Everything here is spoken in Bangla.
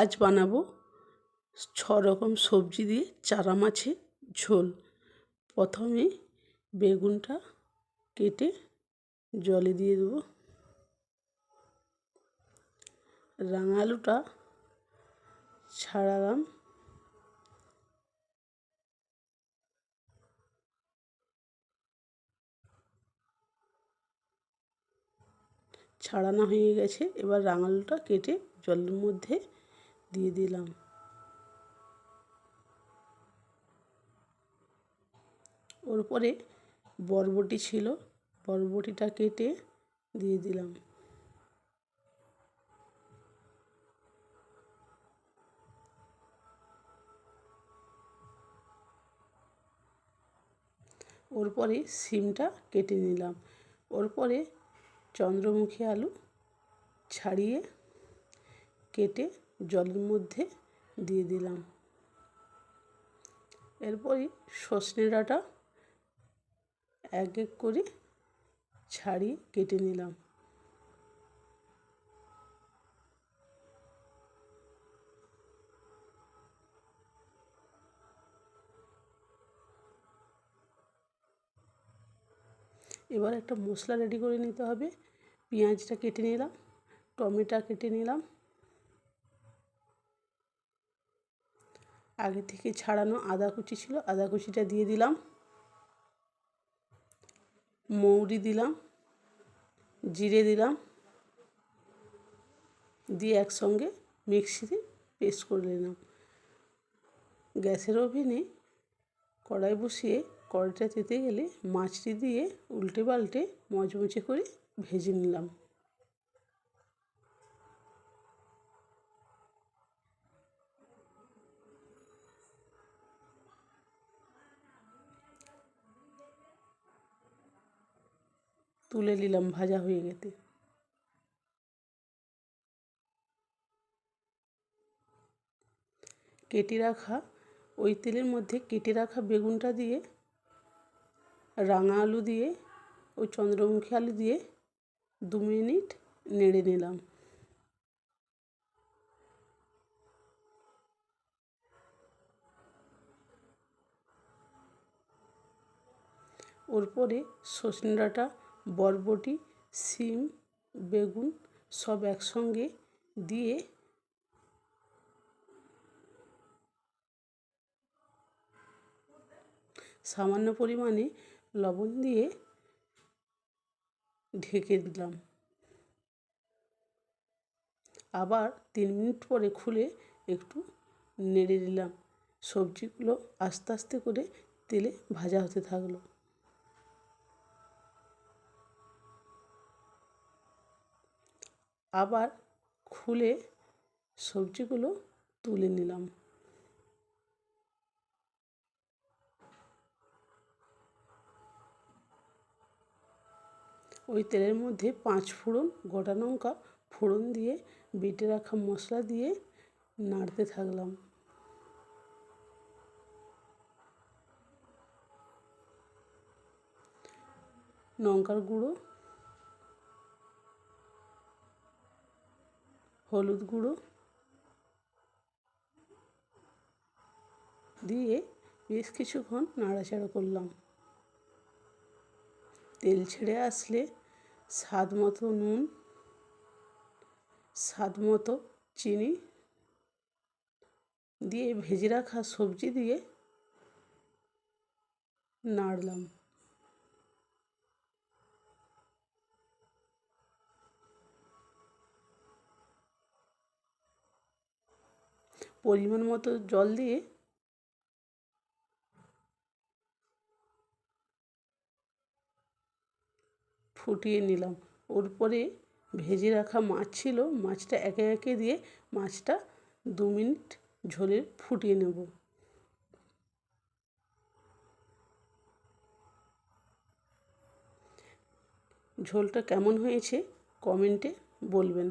আজ বানাবো ছ রকম সবজি দিয়ে চারা মাছের ঝোল। প্রথমে বেগুনটা কেটে জলে দিয়ে দেবো। রাঙা আলুটা ছাড়ালাম ছাড়ানো হয়ে গেছে। এবার রাঙালুটা কেটে জলের মধ্যে দিয়ে দিলাম। ওর উপরে বরবটি ছিল, বরবটিটা কেটে দিয়ে দিলাম। ওর পরে সিমটা কেটে নিলাম। ওর পরে চন্দ্রমুখী আলু ছাড়িয়ে কেটে জলের মধ্যে দিয়ে দিলাম। এরপরই সজনে ডাঁটা এক এক করে ছাড়িয়ে কেটে নিলাম। এবার একটা মশলা রেডি করে নিতে হবে। পেঁয়াজটা কেটে নিলাম, টমেটো কেটে নিলাম আগে থেকে ছাড়ানো আদা কুচি ছিল, আদা কুচিটা দিয়ে দিলাম। মৌরি দিলাম, জিরে দিলাম, দিয়ে একসঙ্গে মিক্সিতে পেস্ট করে নিলাম। গ্যাসের ওভেনে কড়াই বসিয়ে কড়াইটা তেতে গেলে মাছটি দিয়ে উল্টে পাল্টে মচমচে করে ভেজে নিলাম। তুলে নিলাম, ভাজা হয়ে গেতে কেটে রাখা, ওই তেলের মধ্যে কেটে রাখা বেগুনটা দিয়ে, রাঙা আলু দিয়ে ওই চন্দ্রমুখী আলু দিয়ে দু মিনিট নেড়ে নিলাম। ওর পরে সজনে ডাঁটা বরবটি, সিম, বেগুন সব একসঙ্গে দিয়ে সামান্য পরিমাণে লবণ দিয়ে ঢেকে দিলাম। আবার তিন মিনিট পরে খুলে একটু নেড়ে দিলাম। সবজিগুলো আস্তে আস্তে করে তেলে ভাজা হতে থাকল। আবার খুলে সবজিগুলো তুলে নিলাম। ওই তেলের মধ্যে পাঁচ ফোড়ন, গোটা লঙ্কা ফোড়ন দিয়ে, বেটে রাখা মশলা দিয়ে নাড়তে থাকলাম। লঙ্কার গুঁড়ো হলুদ গুঁড়ো দিয়ে বেশ কিছুক্ষণ নাড়াচাড়া করলাম। তেল ছেড়ে আসলে স্বাদ মতো নুন, স্বাদ মতো চিনি দিয়ে ভেজে রাখা সবজি দিয়ে নাড়লাম। পরিমাণ মতো জল দিয়ে ফুটিয়ে নিলাম। ওর পরে ভেজে রাখা মাছ ছিল, মাছটা একে একে দিয়ে মাছটা দু মিনিট ঝোলে ফুটিয়ে নেব। ঝোলটা কেমন হয়েছে কমেন্টে বলবেন।